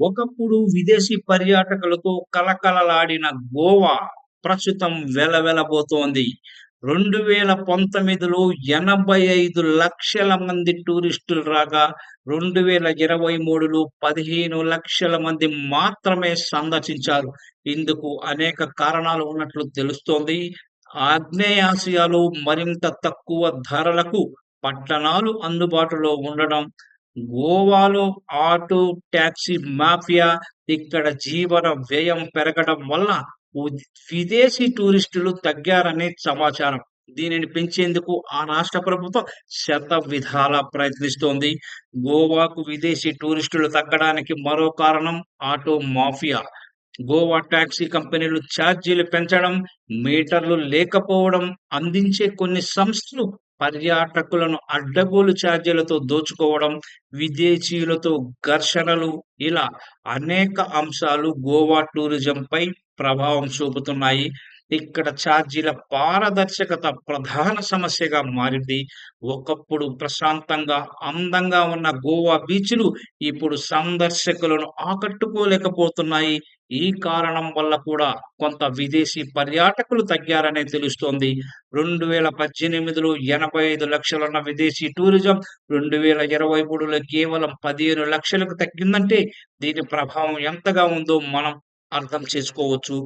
ఒకప్పుడు విదేశీ పర్యాటకులతో కలకలలాడిన గోవా ప్రస్తుతం వెలవెలబోతోంది. 2019లో 85 లక్షల మంది టూరిస్టులు రాగా 2023లో 15 లక్షల మంది మాత్రమే సందర్శించారు. ఇందుకు అనేక కారణాలు ఉన్నట్లు తెలుస్తోంది. ఆగ్నేయాసియాలో మరింత తక్కువ ధరలకు పట్టణాలు అందుబాటులో ఉండడం, గోవాలో ఆటో, టాక్సీ మాఫియా, ఇక్కడ జీవన వ్యయం పెరగడం వల్ల ఉద్ విదేశీ టూరిస్టులు తగ్గారనే సమాచారం. దీనిని పెంచేందుకు ఆ రాష్ట్ర ప్రభుత్వం శతవిధాలా ప్రయత్నిస్తోంది. గోవాకు విదేశీ టూరిస్టులు తగ్గడానికి మరో కారణం ఆటో మాఫియా. గోవా టాక్సీ కంపెనీలు ఛార్జీలు పెంచడం, మీటర్లు లేకపోవడం, అందించే కొన్ని సంస్థలు పర్యాటకులను అడ్డగోలు ఛార్జీలతో దోచుకోవడం, విదేశీయులతో ఘర్షణలు ఇలా అనేక అంశాలు గోవా టూరిజంపై ప్రభావం చూపుతున్నాయి. ఇక్కడ ఛార్జీల పారదర్శకత ప్రధాన సమస్యగా మారింది. ఒకప్పుడు ప్రశాంతంగా, అందంగా ఉన్న గోవా బీచ్‌లు ఇప్పుడు సందర్శకులను ఆకట్టుకోలేకపోతున్నాయి. ఈ కారణం వల్ల కూడా కొంత విదేశీ పర్యాటకులు తగ్గారనే తెలుస్తోంది. 2018లో 85 లక్షలున్న విదేశీ టూరిజం 2023లో కేవలం 15 లక్షలకు తగ్గిందంటే దీని ప్రభావం ఎంతగా ఉందో మనం అర్థం చేసుకోవచ్చు.